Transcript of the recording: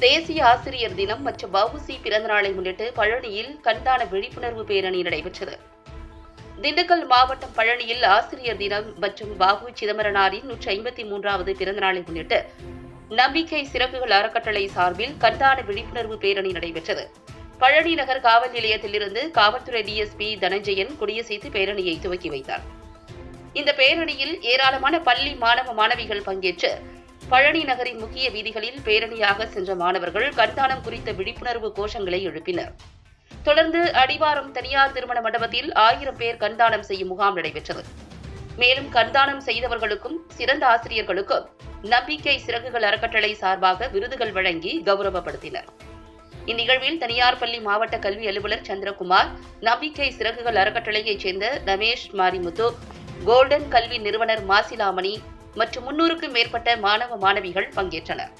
தேசிய ஆசிரியர் தினம் மற்றும் வவுசி பிறந்தநாளை முன்னிட்டு பழனியில் கண்தான விழிப்புணர்வு பேரணி நடைபெற்றது. திண்டுக்கல் மாவட்டம் பழனியில் ஆசிரியர் தினம் மற்றும் பாபு சிதம்பரனாரின் நூற்றி ஐம்பத்தி மூன்றாவது பிறந்தநாளை முன்னிட்டு நம்பிக்கை சிறப்புகள் அறக்கட்டளை சார்பில் கண்தான விழிப்புணர்வு பேரணி நடைபெற்றது. பழனி நகர் காவல் நிலையத்திலிருந்து காவல்துறை டிஎஸ்பி தனஞ்சயன் கொடியசைத்து பேரணியை துவக்கி வைத்தார். இந்த பேரணியில் ஏராளமான பள்ளி மாணவ மாணவிகள் பங்கேற்று பழனி நகரின் முக்கிய வீதிகளில் பேரணியாக சென்ற மாணவர்கள் கண்தானம் குறித்த விழிப்புணர்வு கோஷங்களை எழுப்பினர். தொடர்ந்து அடிவாரம் தனியார் திருமண மண்டபத்தில் ஆயிரம் பேர் கண்தானம் செய்யும் முகாம் நடைபெற்றது. மேலும் கண்தானம் செய்தவர்களுக்கும் சிறந்த ஆசிரியர்களுக்கும் நம்பிக்கை சிறகுகள் அறக்கட்டளை சார்பாக விருதுகள் வழங்கி கௌரவப்படுத்தினர். இந்நிகழ்வில் தனியார் பள்ளி மாவட்ட கல்வி அலுவலர் சந்திரகுமார் நம்பிக்கை சிறகுகள் அறக்கட்டளையைச் சேர்ந்த ரமேஷ் மாரிமுத்து கோல்டன் கல்வி நிறுவனர் மாசிலாமணி மற்றும் முன்னூறுக்கும் மேற்பட்ட மாணவ மாணவிகள் பங்கேற்றனர்.